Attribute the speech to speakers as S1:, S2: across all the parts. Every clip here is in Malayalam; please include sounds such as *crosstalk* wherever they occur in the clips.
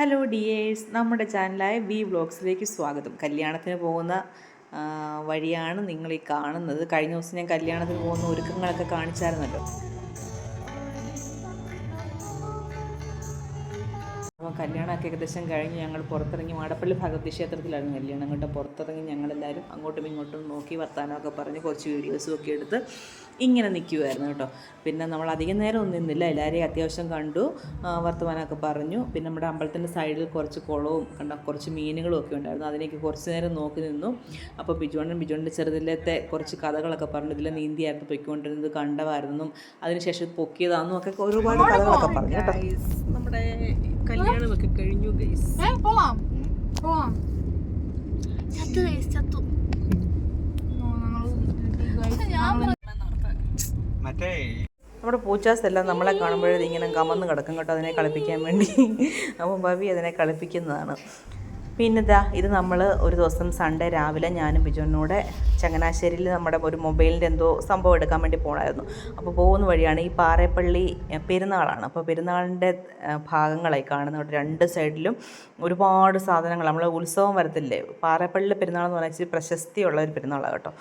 S1: ഹലോ ഡിയേഴ്സ് നമ്മുടെ ചാനലായ വി വ്ളോഗ്സിലേക്ക് സ്വാഗതം. കല്യാണത്തിന് പോകുന്ന വഴിയാണ് നിങ്ങൾ ഈ കാണുന്നത്. കഴിഞ്ഞ ദിവസം ഞാൻ കല്യാണത്തിന് പോകുന്ന ഒരുക്കങ്ങളൊക്കെ കാണിച്ചായിരുന്നല്ലോ. അപ്പോൾ കല്യാണമൊക്കെ ഏകദേശം കഴിഞ്ഞ് ഞങ്ങൾ പുറത്തിറങ്ങി മാടപ്പള്ളി ഭഗവതി ക്ഷേത്രത്തിലാണ് കല്യാണം. അങ്ങോട്ട് പുറത്തിറങ്ങി ഞങ്ങളെല്ലാവരും അങ്ങോട്ടും ഇങ്ങോട്ടും നോക്കി വർത്താനമൊക്കെ പറഞ്ഞ് കുറച്ച് വീഡിയോസും ഒക്കെ എടുത്ത് ഇങ്ങനെ നിൽക്കുമായിരുന്നു കേട്ടോ. പിന്നെ നമ്മൾ അധികം നേരം ഒന്നും നിന്നില്ല. എല്ലാവരെയും അത്യാവശ്യം കണ്ടു വർത്തമാനമൊക്കെ പറഞ്ഞു. പിന്നെ നമ്മുടെ അമ്പലത്തിന്റെ സൈഡിൽ കുറച്ച് കുളവും കണ്ട കുറച്ച് മീനുകളും ഒക്കെ ഉണ്ടായിരുന്നു. അതിനേക്ക് കുറച്ച് നേരം നോക്കി നിന്നു. അപ്പോൾ ബിജുവണ്ണൻ ബിജുവണ്ണന്റെ ചെറുതിലത്തെ കുറച്ച് കഥകളൊക്കെ പറഞ്ഞു. ഇതിലെ നീന്തിയായിരുന്നു പൊയ്ക്കൊണ്ടിരുന്നത് കണ്ടമായിരുന്നെന്നും അതിനുശേഷം പൊക്കിയതാണെന്നും ഒക്കെ ഒരുപാട് കഥകളൊക്കെ പറഞ്ഞു കേട്ടോ. നമ്മുടെ കല്യാണമൊക്കെ കഴിഞ്ഞു ഗൈസ്
S2: ഏ പോവാം. പോവാം. ചത്തു guys, ചത്തു.
S3: മറ്റേ
S1: നമ്മുടെ പൂച്ചാസ് എല്ലാം നമ്മളെ കാണുമ്പോഴേ ഇങ്ങനെ കമന്ന് കിടക്കും കേട്ടോ അതിനെ കളിപ്പിക്കാൻ വേണ്ടി. *laughs* അപ്പം ഭവി അതിനെ കളിപ്പിക്കുന്നതാണ്. പിന്നെ ഇതാ ഇത് നമ്മൾ ഒരു ദിവസം സൺഡേ രാവിലെ ഞാനും ബിജുവിനൂടെ ചങ്ങനാശ്ശേരിയിൽ നമ്മുടെ ഒരു മൊബൈലിന്റെ എന്തോ സംഭവം എടുക്കാൻ വേണ്ടി പോകണമായിരുന്നു അപ്പോൾ പോകുന്ന വഴിയാണ് ഈ പാറേപ്പള്ളി പെരുന്നാളാണ്. അപ്പോൾ പെരുന്നാളിന്റെ ഭാഗങ്ങളായി കാണുന്ന രണ്ട് സൈഡിലും ഒരുപാട് സാധനങ്ങൾ. നമ്മൾ ഉത്സവം വരത്തില്ലേ? പാറേപ്പള്ളിയിലെ പെരുന്നാൾ എന്ന് പറഞ്ഞാൽ ഇച്ചിരി പ്രശസ്തിയുള്ള ഒരു പെരുന്നാളാണ് കേട്ടോ.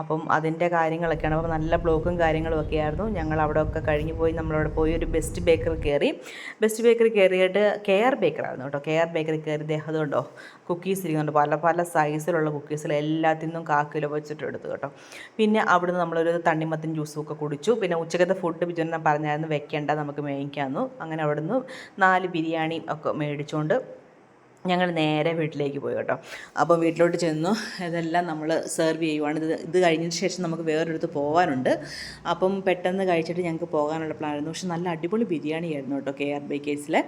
S1: അപ്പം അതിന്റെ കാര്യങ്ങളൊക്കെയാണ്. അപ്പോൾ നല്ല ബ്ലോക്കും കാര്യങ്ങളും ഒക്കെ ആയിരുന്നു. ഞങ്ങൾ അവിടെ ഒക്കെ കഴിഞ്ഞ് പോയി നമ്മളവിടെ പോയി ഒരു ബെസ്റ്റ് ബേക്കറി കയറി. ബെസ്റ്റ് ബേക്കറി കയറിയിട്ട് കെ ആർ ബേക്കറായിരുന്നു കേട്ടോ. കെ ആർ ബേക്കറി കയറി ദേ അതുകൊണ്ടോ? കുക്കീസ് ഇരിക്കുന്നുണ്ട്. പല പല സൈസിലുള്ള കുക്കീസിൽ എല്ലാത്തിൽ കാ കിലോ വെച്ചിട്ട് എടുത്തു കേട്ടോ. പിന്നെ അവിടുന്ന് നമ്മളൊരു തണ്ണിമത്തൻ ജ്യൂസും ഒക്കെ കുടിച്ചു. പിന്നെ ഉച്ചക്കത്തെ ഫുഡ് ബിജുനെ പറഞ്ഞായിരുന്നു വെക്കേണ്ട നമുക്ക് മേടിക്കാമെന്നു അങ്ങനെ അവിടുന്ന് നാല് ബിരിയാണി ഒക്കെ മേടിച്ചുകൊണ്ട് ഞങ്ങൾ നേരെ വീട്ടിലേക്ക് പോയി കേട്ടോ. അപ്പോൾ വീട്ടിലോട്ട് ചെന്നു. ഇതെല്ലാം നമ്മൾ സെർവ് ചെയ്യുവാണ്. ഇത് ഇത് കഴിഞ്ഞതിന് ശേഷം നമുക്ക് വേറൊരിടത്ത് പോകാനുണ്ട് അപ്പം പെട്ടെന്ന് കഴിച്ചിട്ട് ഞങ്ങൾക്ക് പോകാനുള്ള പ്ലാൻ ആയിരുന്നു. പക്ഷെ നല്ല അടിപൊളി ബിരിയാണി ആയിരുന്നു കേട്ടോ കെ ആർ ബേക്കേഴ്സിലെ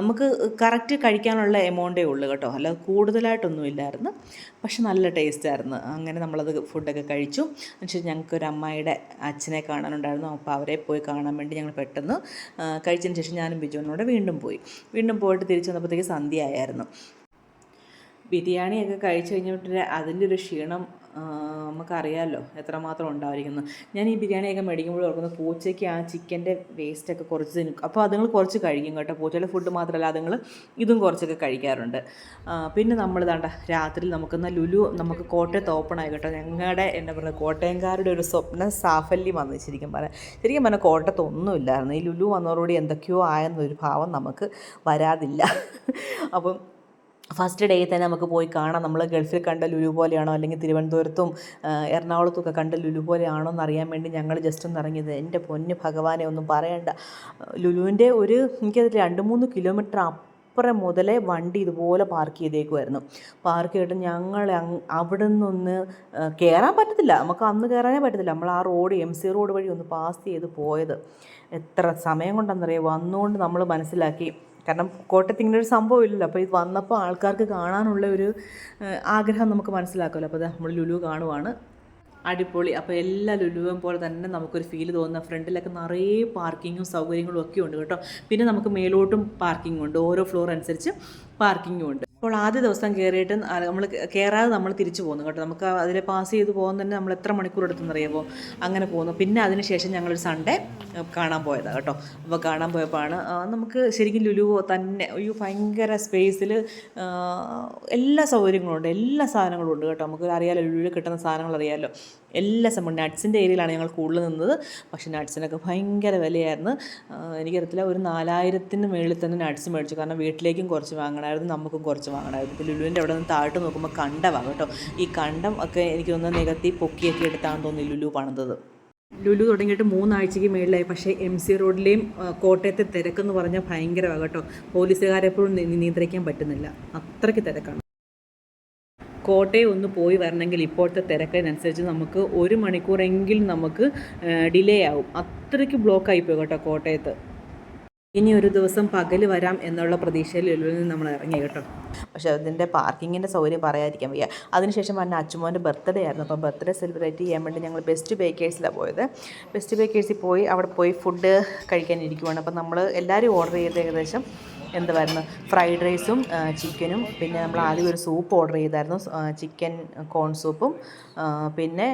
S1: നമുക്ക് കറക്റ്റ് കഴിക്കാനുള്ള എമൗണ്ടേ ഉള്ളൂ കേട്ടോ. അല്ലാതെ കൂടുതലായിട്ടൊന്നും ഇല്ലായിരുന്നു. പക്ഷെ നല്ല ടേസ്റ്റ് ആയിരുന്നു. അങ്ങനെ നമ്മളത് ഫുഡൊക്കെ കഴിച്ചു. പക്ഷേ ഞങ്ങൾക്ക് ഒരു അമ്മായിയുടെ അച്ഛനെ കാണാനുണ്ടായിരുന്നു. അപ്പോൾ അവരെ പോയി കാണാൻ വേണ്ടി ഞങ്ങൾ പെട്ടെന്ന് കഴിച്ചതിന് ശേഷം ഞാനും ബിജുവിനോട് വീണ്ടും പോയി. വീണ്ടും പോയിട്ട് തിരിച്ചു വന്നപ്പോഴത്തേക്ക് സന്ധ്യയായിരുന്നു. ബിരിയാണിയൊക്കെ കഴിച്ചു കഴിഞ്ഞിട്ട് അതിന്റെ ഒരു ക്ഷീണം നമുക്കറിയാമല്ലോ എത്രമാത്രം ഉണ്ടായിരിക്കുന്നു. ഞാൻ ഈ ബിരിയാണിയൊക്കെ മേടിക്കുമ്പോൾ ഓർക്കുന്നത് പൂച്ചയ്ക്ക് ആ ചിക്കന്റെ വേസ്റ്റൊക്കെ കുറച്ച് അപ്പോൾ അതുങ്ങൾ കുറച്ച് കഴിക്കും കേട്ടോ. പൂച്ചയുടെ ഫുഡ് മാത്രമല്ല അതുങ്ങൾ ഇതും കുറച്ചൊക്കെ കഴിക്കാറുണ്ട്. പിന്നെ നമ്മൾ ഇതാണ്ട രാത്രി നമുക്കെന്നാൽ ലുലു നമുക്ക് കോട്ടയത്ത് ഓപ്പൺ ആയി കേട്ടോ. ഞങ്ങളുടെ എന്താ പറയുക കോട്ടയംകാരുടെ ഒരു സ്വപ്ന സാഫല്യം വന്നു ശരിക്കും പറയാം ശരിക്കും പറഞ്ഞാൽ കോട്ടയത്ത് ഒന്നുമില്ലായിരുന്നു. ഈ ലുലു വന്നതോടുകൂടി എന്തൊക്കെയോ ആയെന്നൊരു ഭാവം നമുക്ക് വരാതില്ല. അപ്പം ഫസ്റ്റ് ഡേ തന്നെ നമുക്ക് പോയി കാണാം. നമ്മൾ ഗൾഫിൽ കണ്ട ലുലു പോലെയാണോ? അല്ലെങ്കിൽ തിരുവനന്തപുരത്തും എറണാകുളത്തുമൊക്കെ കണ്ട ലുലു പോലെയാണോ എന്ന് അറിയാൻ വേണ്ടി ഞങ്ങൾ ജസ്റ്റ് ഒന്ന് ഇറങ്ങിയത്. എന്റെ പൊന്ന് ഭഗവാനെ ഒന്നും പറയണ്ട. ലുലുവിന്റെ ഒരു എനിക്കത് രണ്ട് മൂന്ന് കിലോമീറ്റർ അപ്പുറം മുതലേ വണ്ടി ഇതുപോലെ പാർക്ക് ചെയ്തേക്കുമായിരുന്നു പാർക്ക് ചെയ്തിട്ട് ഞങ്ങൾ അവിടെ നിന്നൊന്ന് കയറാൻ പറ്റത്തില്ല. നമുക്ക് അന്ന് കയറാനേ പറ്റത്തില്ല. നമ്മൾ ആ റോഡ് എം സി റോഡ് വഴി ഒന്ന് പാസ് ചെയ്ത് പോയത്. എത്ര സമയം കൊണ്ടെന്നറിയാം? വന്നുകൊണ്ട് നമ്മൾ മനസ്സിലാക്കി. കാരണം കോട്ടയത്ത് ഇങ്ങനെ ഒരു സംഭവം ഇല്ലല്ലോ. അപ്പോൾ ഇത് വന്നപ്പോൾ ആൾക്കാർക്ക് കാണാനുള്ള ഒരു ആഗ്രഹം നമുക്ക് മനസ്സിലാക്കുമല്ലോ അപ്പോൾ നമ്മൾ ലുലു കാണുവാണ്. അടിപൊളി. അപ്പോൾ എല്ലാ ലുലുവും പോലെ തന്നെ നമുക്കൊരു ഫീൽ തോന്നുന്ന ഫ്രണ്ടിലൊക്കെ നിറയെ പാർക്കിങ്ങും സൗകര്യങ്ങളും ഒക്കെ ഉണ്ട് കേട്ടോ. പിന്നെ നമുക്ക് മേലോട്ടും പാർക്കിംഗ് ഉണ്ട്. ഓരോ ഫ്ലോർ അനുസരിച്ച് പാർക്കിങ്ങും ഉണ്ട്. അപ്പോൾ ആദ്യ ദിവസം കയറിയിട്ട് നമ്മൾ കയറാതെ നമ്മൾ തിരിച്ചു പോകുന്നു കേട്ടോ. നമുക്ക് അതിൽ പാസ് ചെയ്ത് പോകുന്ന തന്നെ നമ്മൾ എത്ര മണിക്കൂർ എടുത്തെന്നറിയാമോ അങ്ങനെ പോകുന്നു പിന്നെ അതിന് ശേഷം ഞങ്ങളൊരു സൺഡേ കാണാൻ പോയതാണ് കേട്ടോ. അപ്പോൾ കാണാൻ പോയപ്പോഴാണ് നമുക്ക് ശരിക്കും ലുലു തന്നെ ഒരു ഭയങ്കര സ്പേസിൽ എല്ലാ സൗകര്യങ്ങളുണ്ട് എല്ലാ സാധനങ്ങളും ഉണ്ട് കേട്ടോ. നമുക്ക് അറിയാലോ ലുലുവിൽ കിട്ടുന്ന സാധനങ്ങൾ അറിയാമല്ലോ എല്ലാ സംഭവം നട്ട്സിന്റെ ഏരിയയിലാണ് ഞങ്ങൾ കൂടുതൽ നിന്നത്. പക്ഷേ നട്ട്സിനൊക്കെ ഭയങ്കര വിലയായിരുന്നു. എനിക്കറിയത്തില്ല ഒരു നാലായിരത്തിന് മേളിൽ തന്നെ നട്ട്സ് മേടിച്ചു. കാരണം വീട്ടിലേക്കും കുറച്ച് വാങ്ങണമായിരുന്നു നമുക്കും കുറച്ച് വാങ്ങണമായിരുന്നു. ഇപ്പോൾ ലുലുവിന്റെ അവിടെ നിന്ന് താഴോട്ട് നോക്കുമ്പോൾ കണ്ടമാണ് കേട്ടോ. ഈ കണ്ടം ഒക്കെ എനിക്ക് തോന്നുന്നു നികത്തി പൊക്കിയൊക്കെ എടുത്താണെന്ന് തോന്നി ലുലു പണിതത്. ലുലു തുടങ്ങിയിട്ട് മൂന്നാഴ്ചയ്ക്ക് മേളിലായി. പക്ഷേ എം സി റോഡിലെയും കോട്ടയത്തെ തിരക്കെന്ന് പറഞ്ഞാൽ ഭയങ്കരമാണ് കേട്ടോ. പോലീസുകാരെപ്പോഴും നിയന്ത്രിക്കാൻ പറ്റുന്നില്ല. അത്രയ്ക്ക് തിരക്കാണ്. കോട്ടയം ഒന്ന് പോയി വരണമെങ്കിൽ ഇപ്പോഴത്തെ തിരക്കിനനുസരിച്ച് നമുക്ക് ഒരു മണിക്കൂറെങ്കിലും നമുക്ക് ഡിലേ ആവും. അത്രയ്ക്ക് ബ്ലോക്ക് ആയിപ്പോയി കേട്ടോ കോട്ടയത്ത്. ഇനി ഒരു ദിവസം പകൽ വരാം എന്നുള്ള പ്രതീക്ഷയിൽ ലുലുവിൽ നിന്ന് നമ്മൾ ഇറങ്ങി കേട്ടോ. പക്ഷേ അതിന്റെ പാർക്കിങ്ങിന്റെ സൗകര്യം പറയാതിരിക്കാൻ വയ്യ. അതിനുശേഷം പറഞ്ഞ അച്ചുമോന്റെ ബർത്ത്ഡേ ആയിരുന്നു. അപ്പോൾ ബർത്ത്ഡേ സെലിബ്രേറ്റ് ചെയ്യാൻ വേണ്ടി ഞങ്ങൾ ബെസ്റ്റ് ബേക്കേഴ്സിലാണ് പോയത്. ബെസ്റ്റ് ബേക്കേഴ്സിൽ പോയി അവിടെ പോയി ഫുഡ് കഴിക്കാൻ ഇരിക്കുവാണ്. അപ്പോൾ നമ്മൾ എല്ലാവരും ഓർഡർ ചെയ്ത് ഏകദേശം എന്തുവായിരുന്നു ഫ്രൈഡ് റൈസും ചിക്കനും പിന്നെ നമ്മൾ ആദ്യം ഒരു സൂപ്പ് ഓർഡർ ചെയ്തായിരുന്നു ചിക്കൻ കോൺ സൂപ്പും പിന്നെ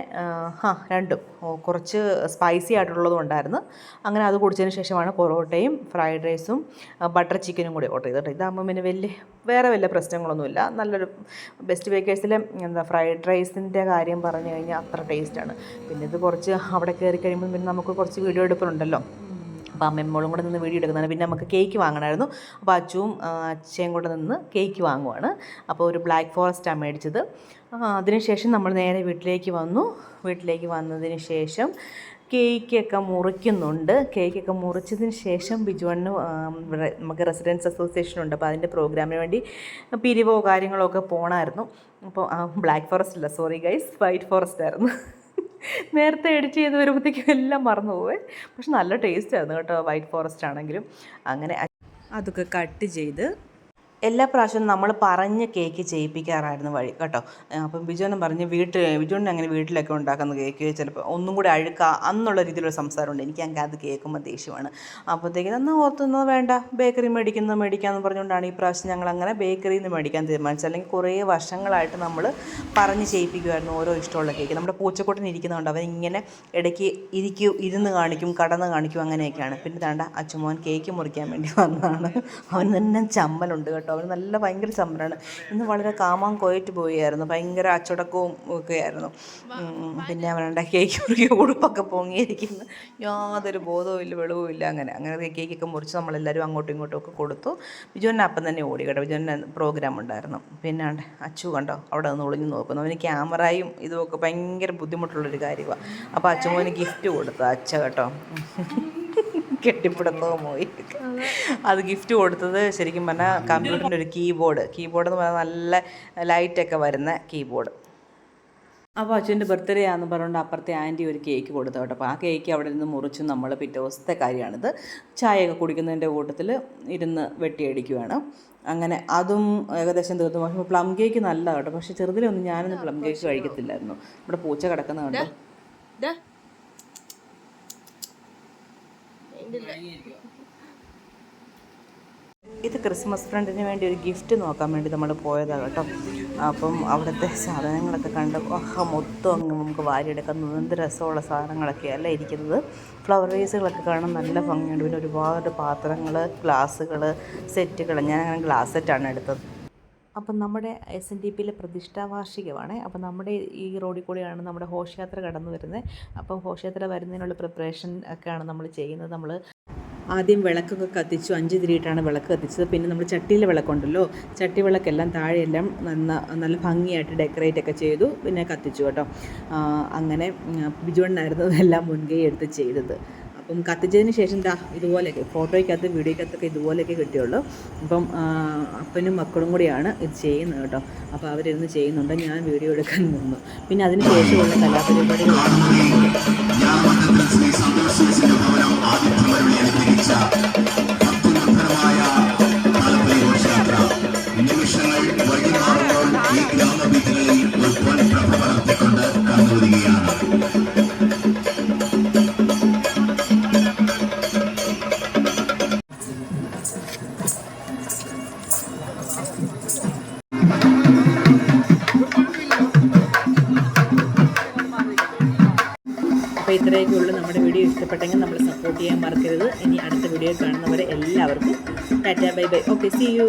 S1: ആ രണ്ടും. കുറച്ച് സ്പൈസി ആയിട്ടുള്ളതും ഉണ്ടായിരുന്നു. അങ്ങനെ അത് കുടിച്ചതിന് ശേഷമാണ് പൊറോട്ടയും ഫ്രൈഡ് റൈസും ബട്ടർ ചിക്കനും കൂടി ഓർഡർ ചെയ്തത് ഇതാകുമ്പോൾ പിന്നെ വലിയ വേറെ വലിയ പ്രശ്നങ്ങളൊന്നുമില്ല. നല്ലൊരു ബെസ്റ്റ് ബേക്കേഴ്സിലെ എന്താ ഫ്രൈഡ് റൈസിന്റെ കാര്യം പറഞ്ഞു കഴിഞ്ഞാൽ അത്ര ടേസ്റ്റാണ് പിന്നെ ഇത് കുറച്ച് അവിടെ കയറി കഴിയുമ്പോൾ പിന്നെ നമുക്ക് കുറച്ച് വീഡിയോ എടുക്കലുണ്ടല്ലോ അപ്പോൾ അമ്മയും മോളും കൂടെ നിന്ന് വീഡിയോ എടുക്കുന്നതാണ്. പിന്നെ നമുക്ക് കേക്ക് വാങ്ങണമായിരുന്നു. അപ്പോൾ അച്ചുവും അച്ഛയും കൂടെ നിന്ന് കേക്ക് വാങ്ങുവാണ്. അപ്പോൾ ഒരു ബ്ലാക്ക് ഫോറസ്റ്റാണ് മേടിച്ചത്. അതിനുശേഷം നമ്മൾ നേരെ വീട്ടിലേക്ക് വന്നു. വീട്ടിലേക്ക് വന്നതിന് ശേഷം കേക്കൊക്കെ മുറിക്കുന്നുണ്ട്. കേക്കൊക്കെ മുറിച്ചതിന് ശേഷം ബിജുവണ്ണ് നമുക്ക് റെസിഡൻസ് അസോസിയേഷൻ ഉണ്ട്. അപ്പോൾ അതിന്റെ പ്രോഗ്രാമിന് വേണ്ടി പിരിവോ കാര്യങ്ങളോ ഒക്കെ പോകണമായിരുന്നു അപ്പോൾ ബ്ലാക്ക് ഫോറസ്റ്റ് അല്ല സോറി ഗൈസ് വൈറ്റ് ഫോറസ്റ്റ് ആയിരുന്നു. നേരത്തെ എഡിറ്റ് ചെയ്ത് വരുമ്പോഴത്തേക്കും എല്ലാം മറന്നു പോവേ. പക്ഷെ നല്ല ടേസ്റ്റ് ആയിരുന്നു കേട്ടോ. വൈറ്റ് ഫോറസ്റ്റ് ആണെങ്കിലും. അങ്ങനെ അതൊക്കെ കട്ട് ചെയ്ത് എല്ലാ പ്രാവശ്യവും നമ്മൾ പറഞ്ഞ് കേക്ക് ചെയ്യിപ്പിക്കാറായിരുന്നു വഴി. കേട്ടോ? അപ്പം ബിജുവിനും പറഞ്ഞ് വീട്ടിൽ ബിജുവിന് അങ്ങനെ വീട്ടിലൊക്കെ ഉണ്ടാക്കുന്ന കേക്ക് ചിലപ്പോൾ ഒന്നും കൂടി അഴുക്ക എന്നുള്ള രീതിയിലുള്ള സംസാരമുണ്ട്. എനിക്ക് അങ്ങനെ അത് കേൾക്കുമ്പോൾ ദേഷ്യമാണ്. അപ്പോഴത്തേക്കും എന്നാൽ ഓർത്തുന്നത് വേണ്ട. ബേക്കറി മേടിക്കുന്നത് മേടിക്കാമെന്ന് പറഞ്ഞുകൊണ്ടാണ് ഈ പ്രാവശ്യം ഞങ്ങൾ അങ്ങനെ ബേക്കറിയിൽ നിന്ന് മേടിക്കാൻ തീരുമാനിച്ചത്. അല്ലെങ്കിൽ കുറേ വർഷങ്ങളായിട്ട് നമ്മൾ പറഞ്ഞ് ചെയ്യിപ്പിക്കുമായിരുന്നു ഓരോ ഇഷ്ടമുള്ള കേക്ക്. നമ്മുടെ പൂച്ചക്കൂട്ടിന് ഇരിക്കുന്നതുകൊണ്ട് അവൻ ഇങ്ങനെ ഇടയ്ക്ക് ഇരിക്കും ഇരുന്ന് കാണിക്കും കടന്ന് കാണിക്കും അങ്ങനെയൊക്കെയാണ്. പിന്നെ താണ്ട അച്ഛമോൻ കേക്ക് മുറിക്കാൻ വേണ്ടി വന്നതാണ്. അവൻ തന്നെ ചമ്മലുണ്ട് കേട്ടോ. അവൻ നല്ല ഭയങ്കര ചമ്മലാണ് ഇന്ന് വളരെ കാമാൻ കോയിട്ട് പോയായിരുന്നു. ഭയങ്കര അച്ചടക്കവും ഒക്കെ ആയിരുന്നു പിന്നെ അവനുടെ കേക്ക് മുറിക്കുക ഉടുപ്പൊക്കെ പൊങ്ങിയിരിക്കുന്നു. യാതൊരു ബോധവും ഇല്ല വെളിവും ഇല്ല. അങ്ങനെ അങ്ങനെ കേക്കൊക്കെ മുറിച്ച് നമ്മളെല്ലാവരും അങ്ങോട്ടും ഇങ്ങോട്ടും ഒക്കെ കൊടുത്തു. ബിജുവിനെ അപ്പം തന്നെ ഓടി കേട്ടോ. ബിജുവിന്റെ പ്രോഗ്രാം ഉണ്ടായിരുന്നു. പിന്നെ അച്ചു കണ്ടോ? അവിടെ നിന്ന് ഒളിഞ്ഞു നോക്കുന്നു. അവന് ക്യാമറയും ഇതുമൊക്കെ ഭയങ്കര ബുദ്ധിമുട്ടുള്ളൊരു കാര്യമാണ് അപ്പോൾ അച്ചുമോന് ഗിഫ്റ്റ് കൊടുത്തു. അച്ഛ കേട്ടോ. കെട്ടിപ്പിടുന്നോ പോയി. അത് ഗിഫ്റ്റ് കൊടുത്തത് ശരിക്കും പറഞ്ഞാൽ കമ്പ്യൂട്ടറിന്റെ ഒരു കീബോർഡ് കീബോർഡ് എന്ന് പറഞ്ഞാൽ നല്ല ലൈറ്റൊക്കെ വരുന്ന കീബോർഡ് അപ്പോൾ അച്ഛന്റെ ബർത്ത്ഡേ ആണെന്ന് പറഞ്ഞുകൊണ്ട് അപ്പുറത്തെ ആന്റി ഒരു കേക്ക് കൊടുത്തു കേട്ടോ. അപ്പോൾ ആ കേക്ക് അവിടെ നിന്ന് മുറിച്ച് നമ്മൾ പിറ്റേ ദിവസത്തെ കാര്യമാണിത്. ചായയൊക്കെ കുടിക്കുന്നതിന്റെ കൂട്ടത്തിൽ ഇരുന്ന് വെട്ടിയടിക്കുവാണ്. അങ്ങനെ അതും ഏകദേശം തീർന്നു. പക്ഷേ പ്ലം കേക്ക് നല്ല കേട്ടോ. പക്ഷേ ചെറുതിലൊന്നും ഞാനൊന്നും പ്ലം കേക്ക് കഴിക്കത്തില്ലായിരുന്നു. ഇവിടെ പൂച്ച കിടക്കുന്ന കണ്ടോ
S2: ദാ.
S1: ഇത് ക്രിസ്മസ് ഫ്രണ്ടിന് വേണ്ടി ഒരു ഗിഫ്റ്റ് നോക്കാൻ വേണ്ടി നമ്മൾ പോയതാണ് കേട്ടോ. അപ്പം അവിടുത്തെ സാധനങ്ങളൊക്കെ കണ്ട് മൊത്തം അങ്ങ് നമുക്ക് വാരിയെടുക്കാൻ എന്ത് രസമുള്ള സാധനങ്ങളൊക്കെ അല്ല ഇരിക്കുന്നത്. ഫ്ലവർ വേസുകളൊക്കെ കാണാൻ നല്ല ഭംഗിയുണ്ട്. പിന്നെ ഒരുപാട് പാത്രങ്ങൾ ഗ്ലാസ്സുകൾ സെറ്റുകൾ ഞാൻ അങ്ങനെ ഗ്ലാസ് സെറ്റാണ് എടുത്തത്. അപ്പം നമ്മുടെ എസ് എൻ ഡി പിയിലെ പ്രതിഷ്ഠാ വാർഷികമാണ് അപ്പം നമ്മുടെ ഈ റോഡിൽ കൂടെയാണ് നമ്മുടെ ഘോഷയാത്ര കടന്നു വരുന്നത്. അപ്പം ഘോഷയാത്ര വരുന്നതിനുള്ള പ്രിപ്പറേഷൻ ഒക്കെയാണ് നമ്മൾ ചെയ്യുന്നത്. നമ്മൾ ആദ്യം വിളക്കൊക്കെ കത്തിച്ചു. അഞ്ച് തിരിയിട്ടാണ് വിളക്ക് കത്തിച്ചത്. പിന്നെ നമ്മൾ ചട്ടിയിലെ വിളക്കുണ്ടല്ലോ. ചട്ടി വിളക്കെല്ലാം താഴെയെല്ലാം നന്ന നല്ല ഭംഗിയായിട്ട് ഡെക്കറേറ്റ് ഒക്കെ ചെയ്തു. പിന്നെ കത്തിച്ചു കേട്ടോ. അങ്ങനെ ബിജുവണ്ണായിരുന്നു എല്ലാം മുൻകൈ എടുത്ത് ചെയ്തത്. അപ്പം കത്തിച്ചതിന് ശേഷം ദാ ഇതുപോലെയൊക്കെ ഫോട്ടോയ്ക്കകത്ത് വീഡിയോയ്ക്കകത്തൊക്കെ ഇതുപോലെയൊക്കെ കിട്ടിയുള്ളൂ. അപ്പം അപ്പനും മക്കളും കൂടിയാണ് ഇത് ചെയ്യുന്നത് കേട്ടോ. അപ്പോൾ അവരിരുന്ന് ചെയ്യുന്നുണ്ട്. ഞാൻ വീഡിയോ എടുക്കാൻ നിന്നു. പിന്നെ അതിന് ശേഷമുള്ള കലാപരിപാടികളാണ് അപ്പോൾ ഇത്രയൊക്കെ ഉള്ളൂ നമ്മുടെ വീഡിയോ. ഇഷ്ടപ്പെട്ടെങ്കിൽ നമ്മൾ സപ്പോർട്ട് ചെയ്യാൻ മറക്കരുത്. ഇനി അടുത്ത വീഡിയോ കാണുന്നവരെ എല്ലാവർക്കും tata bye bye. Okay see you